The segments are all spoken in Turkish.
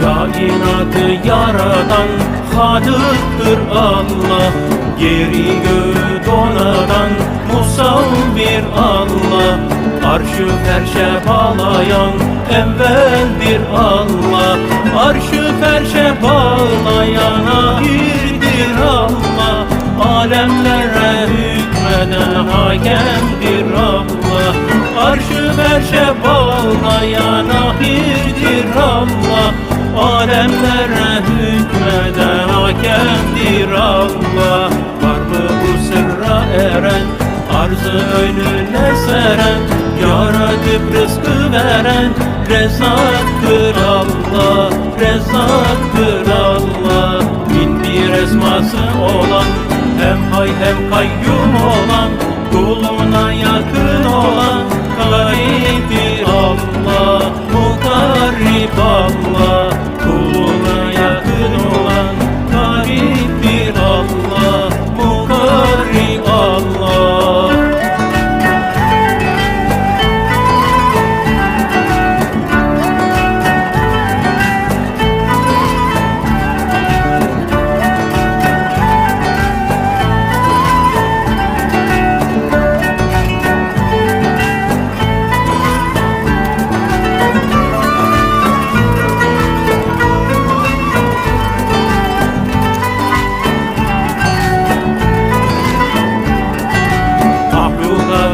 Kainatı yaradan Halıktır Allah. Yeri göğü donadan Musavvir Allah. Arşı ferşe bağlayan Evveldir Allah. Arşı ferşe bağlayan Ahirdir Allah. Alemlere hükmeden Hakemdir Allah. Arşı ferşe bağlayan Ahirdir Allah Alemlere hükmeden Hakemdir Allah. Var mı bu sırra eren Arzı önüne seren Yaratıp rızkı veren? Rezaktır Allah Rezaktır Allah. Bin bir esması olan Hem hay hem kayyum olan Kuluna yakın olan Gariptir Allah Mukarrib Allah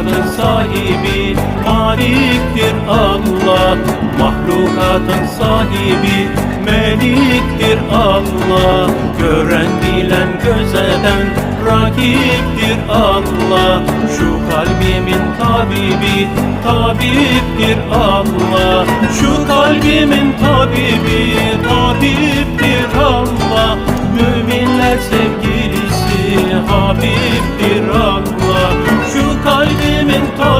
Mahlukatın sahibi Maliktir Allah. Mahlukatın sahibi Meliktir Allah. Gören bilen gözeden Rakiptir Allah. Şu kalbimin tabibi Tabiptir Allah. Şu kalbimin tabibi Tabiptir Allah. Müminler sevgilisi Habibdir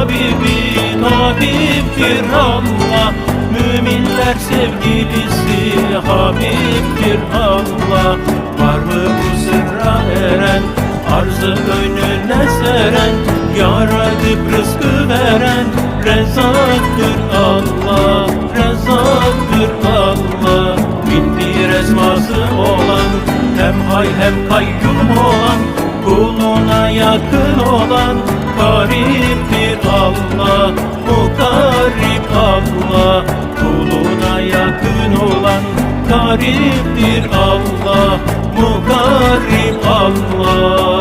tabibi Tabiptir Allah Müminler sevgilisi Habibdir Allah Var mı bu sırra eren Arzı önüne seren Yaratıp rızkı veren? Rezaktır Allah Rezaktır Allah. Bin bir esması olan Hem hay hem kayyum olan Kuluna yakın olan Mukarribdir Allah, mukarrib Allah Kuluna yakın olan gariptir Allah, mukarrib Allah